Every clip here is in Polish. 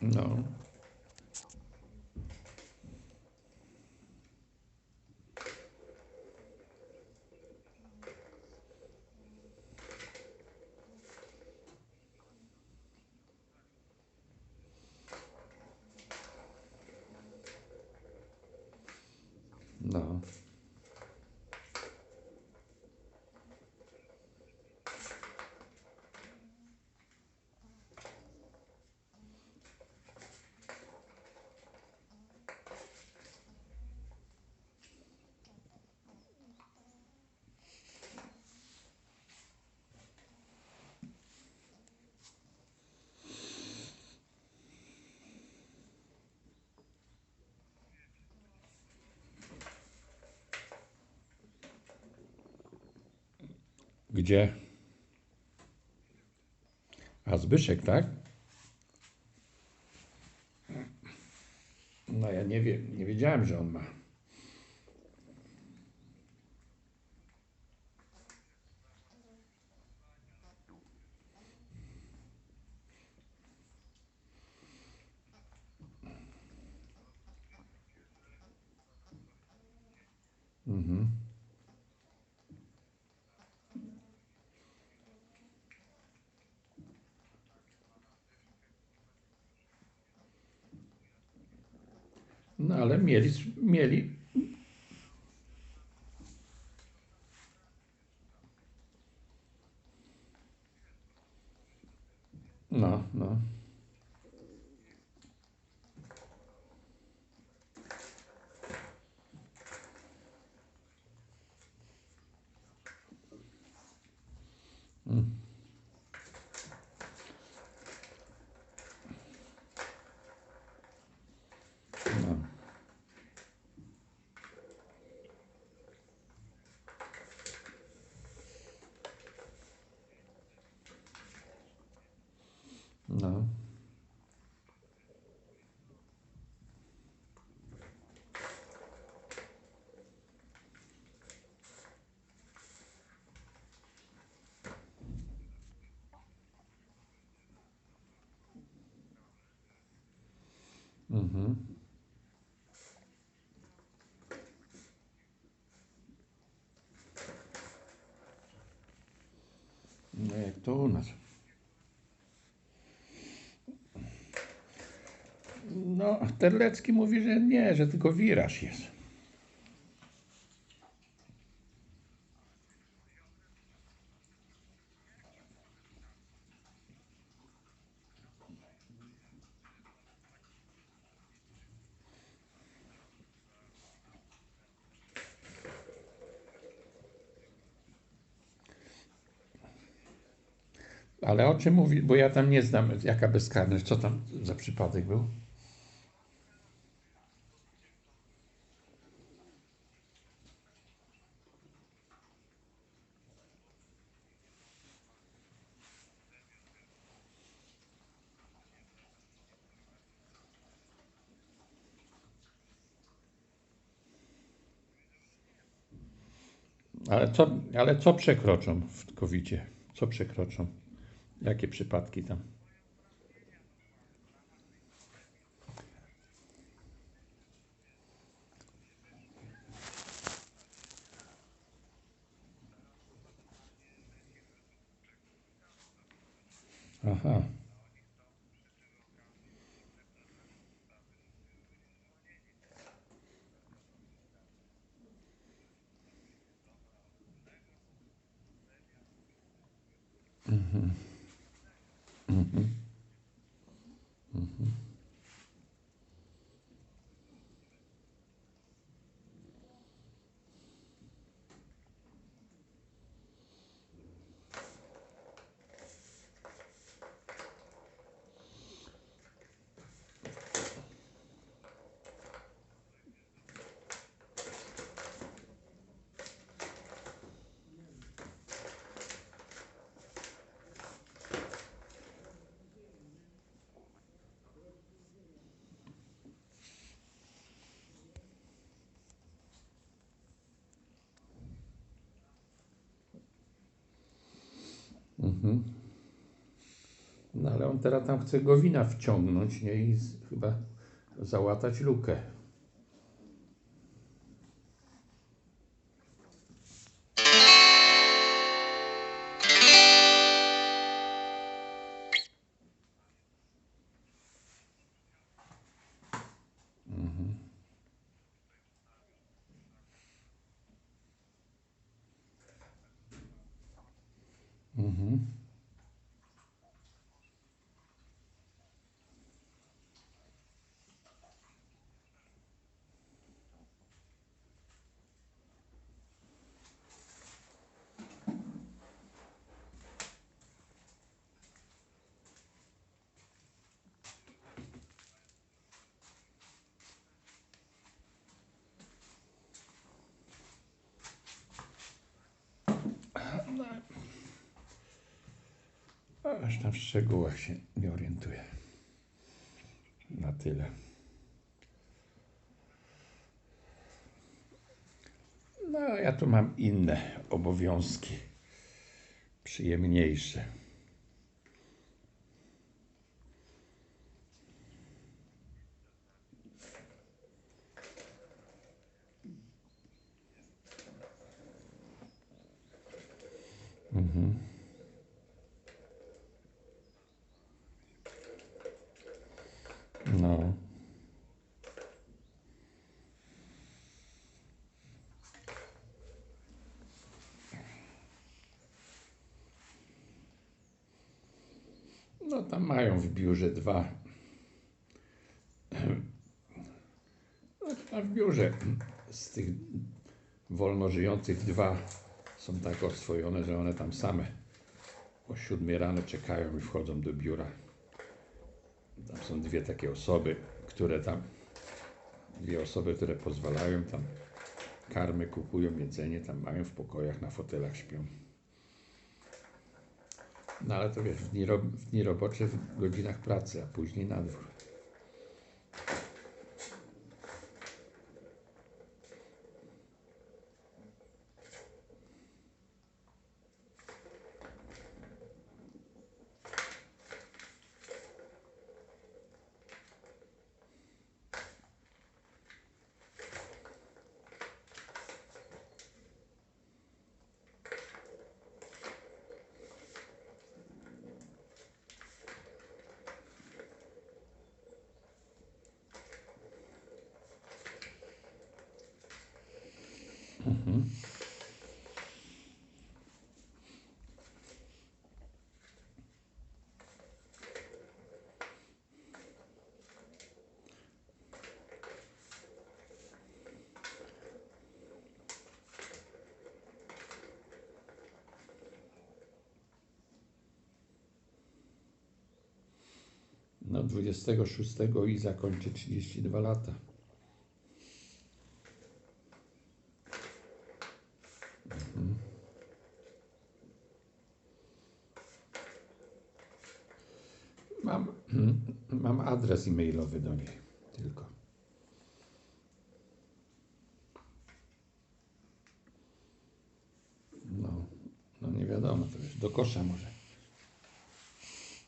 No. No. Gdzie? A Zbyszek, tak? No ja nie wiem, nie wiedziałem, że on ma. Mhm. Ale mieli, mieli. No, no. Mm. No. No. Mhm. No jak to u nas. No, Terlecki mówi, że nie, że tylko wiraż jest. Czym mówi? Bo ja tam nie znam, jaka bezkarność, co tam za przypadek był. Ale co, ale co przekroczą w covidzie? Co przekroczą? Jakie przypadki tam? Aha. Mm-hmm. No No ale on teraz tam chce Gowina wciągnąć, nie? I z, chyba załatać lukę. Mhm. Aż tam w szczegółach się nie orientuję. Na tyle. No, ja tu mam inne obowiązki. Przyjemniejsze. No. No tam mają w biurze dwa. Tam w biurze z tych wolno żyjących dwa są tak oswojone, że one tam same o siódmej rano czekają i wchodzą do biura. Tam są dwie takie osoby, które tam, dwie osoby, które pozwalają tam karmy, kupują jedzenie, tam mają w pokojach, na fotelach śpią. No ale to wiesz, w dni, ro- w dni robocze, w godzinach pracy, a później na dwór. No 26 i zakończę 32 lata. Mhm. Mam, mam adres e-mailowy do niej tylko. No, no nie wiadomo, to wiesz, do kosza może.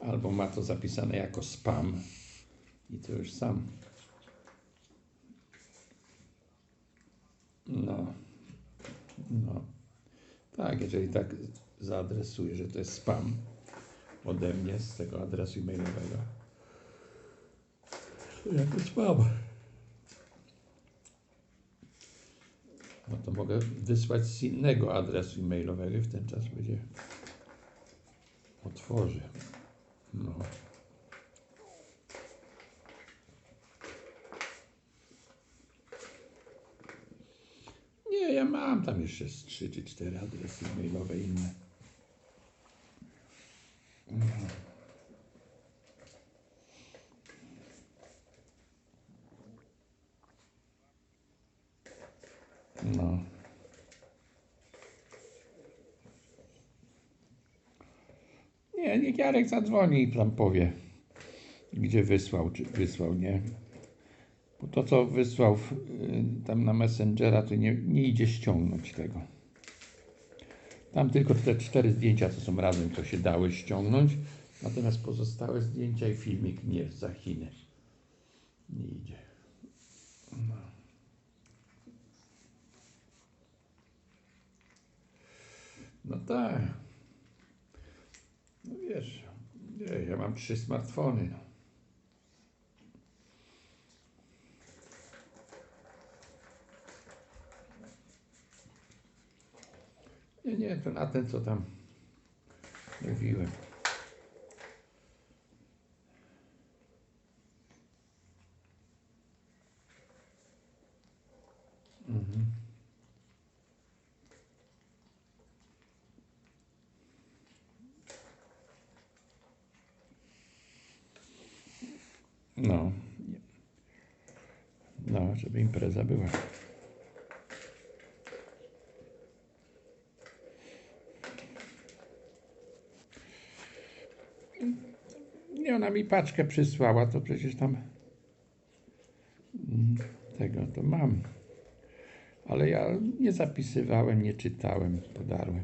Albo ma to zapisane jako spam i to już sam. No, no. Tak, jeżeli tak zaadresuję, że to jest spam ode mnie z tego adresu e-mailowego, to jako spam. No to mogę wysłać z innego adresu e-mailowego i w ten czas będzie otworzy. No. Nie, ja mam tam jeszcze trzy czy cztery adresy mailowe inne. No. Nie, niech Jarek zadzwoni i tam powie, gdzie wysłał, czy wysłał, nie? Bo to, co wysłał w, y, tam na Messengera, to nie, nie idzie ściągnąć tego. Tam tylko te cztery zdjęcia, co są razem, to się dały ściągnąć. Natomiast pozostałe zdjęcia i filmik nie za Chiny. Nie idzie. No. No tak. No wiesz, ja mam trzy smartfony. No. Nie, nie, to na ten, co tam mówiłem. Mhm. No. No, żeby impreza była. Nie, ona mi paczkę przysłała, to przecież tam mm, tego to mam. Ale ja nie zapisywałem, nie czytałem, podarłem.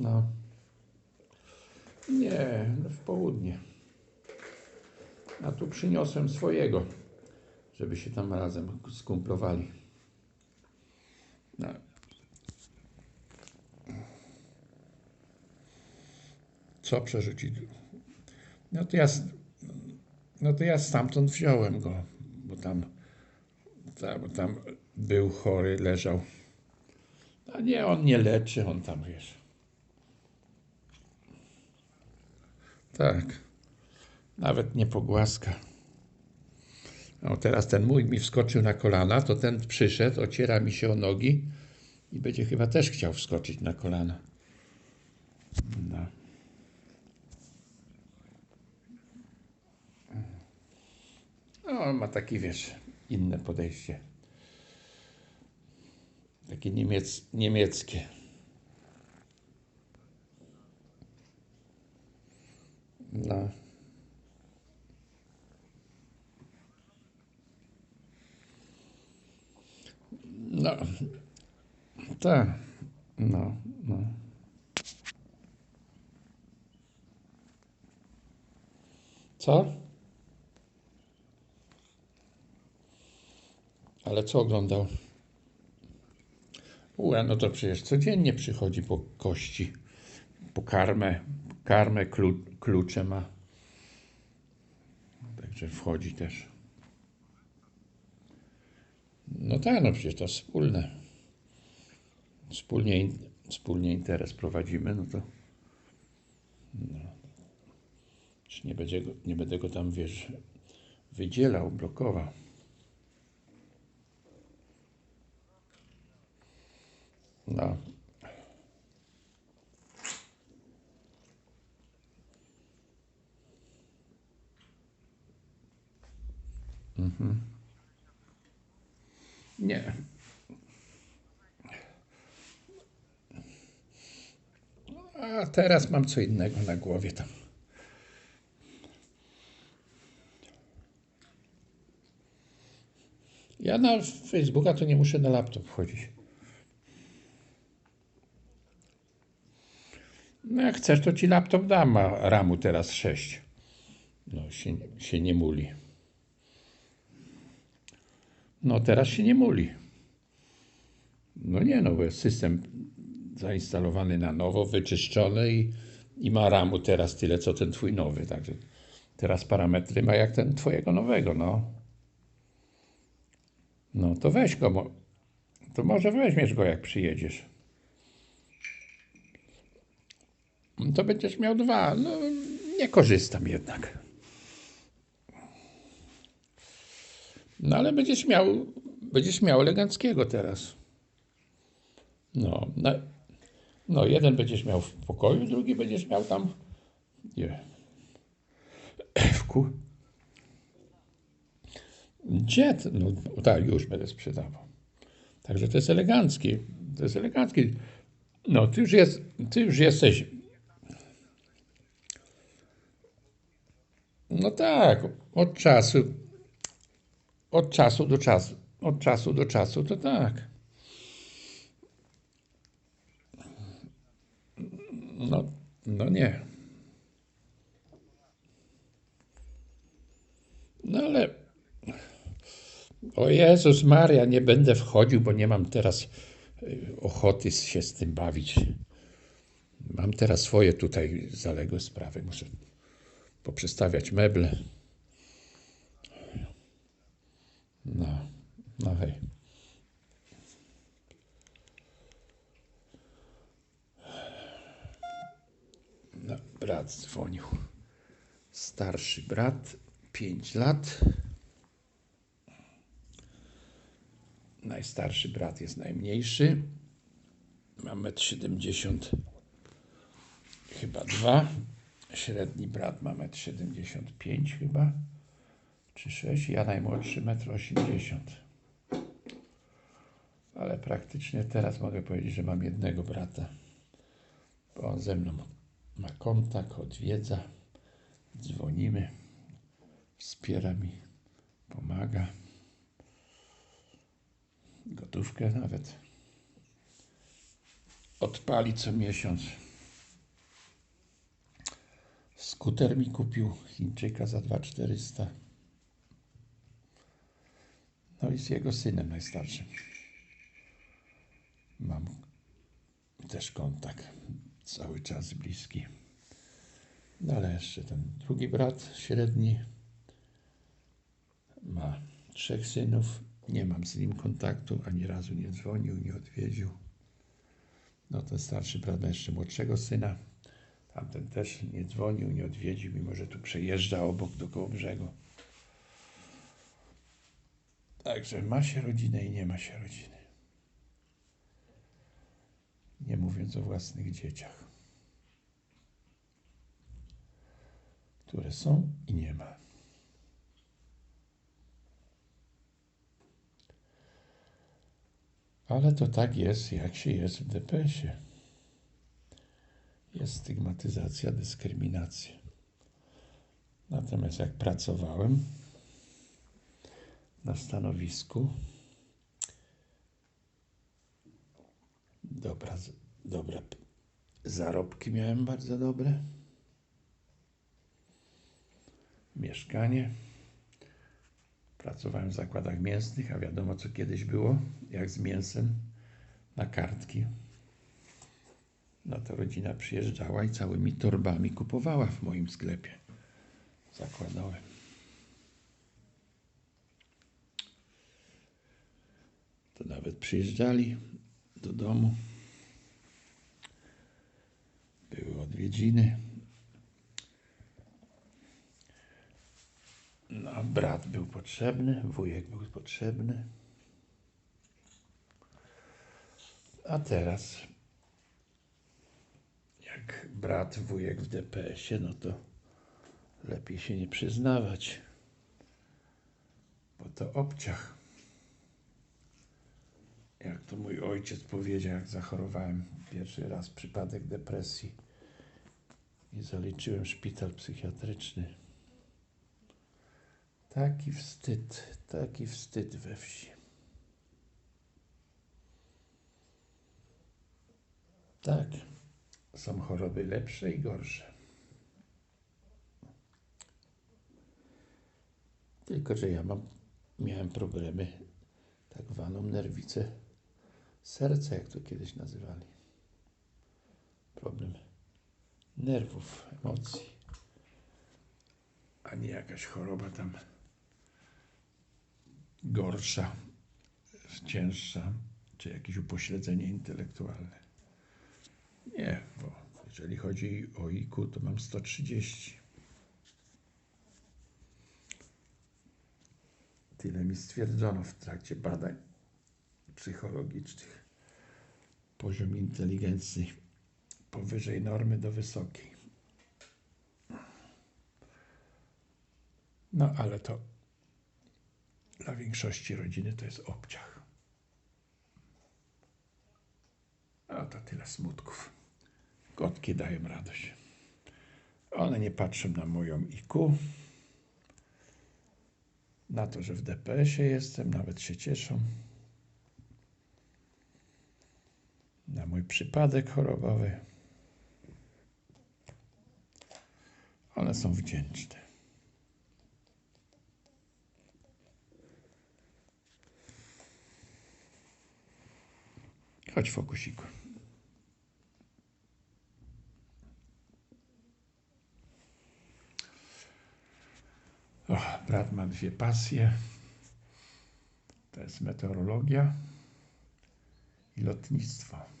No. Nie, no w południe. A tu przyniosłem swojego, żeby się tam razem skumplowali. No. Co przerzucić? No to ja, no to ja stamtąd wziąłem go, bo tam, ta- bo tam był chory, leżał. A nie, on nie leczy, on tam wiesz. Tak. Nawet nie pogłaska. No teraz ten mój mi wskoczył na kolana, to ten przyszedł, ociera mi się o nogi i będzie chyba też chciał wskoczyć na kolana. No. No, on ma taki, wiesz, inne podejście. Takie niemiec, niemieckie. No. No. Tak. No, no. Co? Ale co oglądał? Ue, no to przecież codziennie przychodzi po kości, po karmę, karmę klu, klucze ma. Także wchodzi też. No tak, no przecież to wspólne. Wspólnie, wspólnie interes prowadzimy, no to. No. Czy nie, będzie nie będę go tam, wiesz, wydzielał, blokował. No. Mhm. Nie. A teraz mam co innego na głowie tam. Ja na Facebooka to nie muszę na laptop wchodzić. No jak chcesz, to ci laptop dam, a ramu teraz 6. No się, się nie muli. No teraz się nie muli. No nie, no bo system zainstalowany na nowo, wyczyszczony i, i ma ramu teraz tyle, co ten twój nowy. Także teraz parametry ma jak ten twojego nowego, no. No to weź go, mo- to może weźmiesz go jak przyjedziesz. To będziesz miał dwa. No, nie korzystam jednak. No ale będziesz miał, będziesz miał eleganckiego teraz. No, no, no, jeden będziesz miał w pokoju, drugi będziesz miał tam. Nie. W ku... Gdzie? No tak, już będę sprzedawał. Także to jest elegancki. To jest elegancki. No, ty już, jest, ty już jesteś. No tak, od czasu. Od czasu do czasu. Od czasu do czasu to tak. No, no nie. No ale. O Jezus Maria, nie będę wchodził, bo nie mam teraz y, ochoty się z tym bawić. Mam teraz swoje tutaj zaległe sprawy. Muszę poprzestawiać meble. No, no hej. No, brat dzwonił. Starszy brat, 5 lat. Najstarszy brat jest najmniejszy. Ma 1,70 m chyba 2. Średni brat ma 1,75 m chyba. Czy 6. Ja najmłodszy 1,80 m. Ale praktycznie teraz mogę powiedzieć, że mam jednego brata. Bo on ze mną ma kontakt, odwiedza, dzwonimy, wspiera mi, pomaga. Gotówkę nawet odpali co miesiąc. Skuter mi kupił Chińczyka za 2400. No i z jego synem najstarszym. Mam też kontakt cały czas bliski. No ale jeszcze ten drugi brat średni ma trzech synów. Nie mam z nim kontaktu, ani razu nie dzwonił, nie odwiedził. No ten starszy brat ma jeszcze młodszego syna. Tamten też nie dzwonił, nie odwiedził, mimo że tu przejeżdża obok do koło brzegu. Także ma się rodzinę i nie ma się rodziny. Nie mówiąc o własnych dzieciach, które są i nie ma. Ale to tak jest, jak się jest w DPS-ie. Jest stygmatyzacja, dyskryminacja. Natomiast jak pracowałem na stanowisku, dobra, dobre zarobki miałem bardzo dobre. Mieszkanie. Pracowałem w zakładach mięsnych, a wiadomo co kiedyś było, jak z mięsem na kartki. No to rodzina przyjeżdżała i całymi torbami kupowała w moim sklepie zakładowym. To nawet przyjeżdżali do domu. Były odwiedziny. No, brat był potrzebny, wujek był potrzebny. A teraz, jak brat, wujek w DPS-ie, no to lepiej się nie przyznawać, bo to obciach. Jak to mój ojciec powiedział, jak zachorowałem pierwszy raz przypadek depresji i zaliczyłem szpital psychiatryczny. Taki wstyd, taki wstyd we wsi. Tak, są choroby lepsze i gorsze. Tylko, że ja mam, miałem problemy, tak zwaną nerwicę serca, jak to kiedyś nazywali. Problem nerwów, emocji, a nie jakaś choroba tam gorsza, cięższa, czy jakieś upośledzenie intelektualne. Nie, bo jeżeli chodzi o IQ, to mam 130. Tyle mi stwierdzono w trakcie badań psychologicznych. Poziom inteligencji powyżej normy do wysokiej. No ale to dla większości rodziny to jest obciach. A to tyle smutków. Kotki dają radość. One nie patrzą na moją IQ, na to, że w DPS-ie jestem, nawet się cieszą. Na mój przypadek chorobowy. One są wdzięczne. Chodź, fokusiku. O, brat ma dwie pasje. To jest meteorologia i lotnictwo.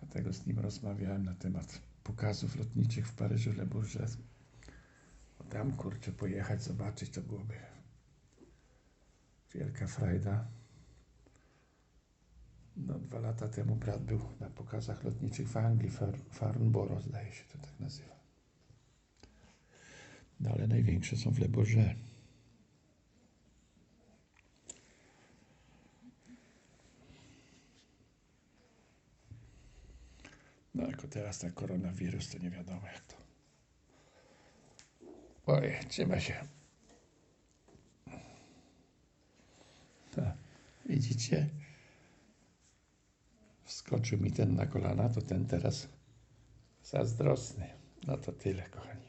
Dlatego z nim rozmawiałem na temat pokazów lotniczych w Paryżu Le Bourget. Bo tam, kurczę, pojechać, zobaczyć, to byłoby wielka frajda. No, dwa lata temu brat był na pokazach lotniczych w Anglii, Far Farnborough zdaje się to tak nazywa. No ale największe są w Le Bourget. No jako teraz ten koronawirus, to nie wiadomo jak to. Oj, trzyma się. Tak, widzicie? Wskoczył mi ten na kolana, to ten teraz zazdrosny. No to tyle, kochani.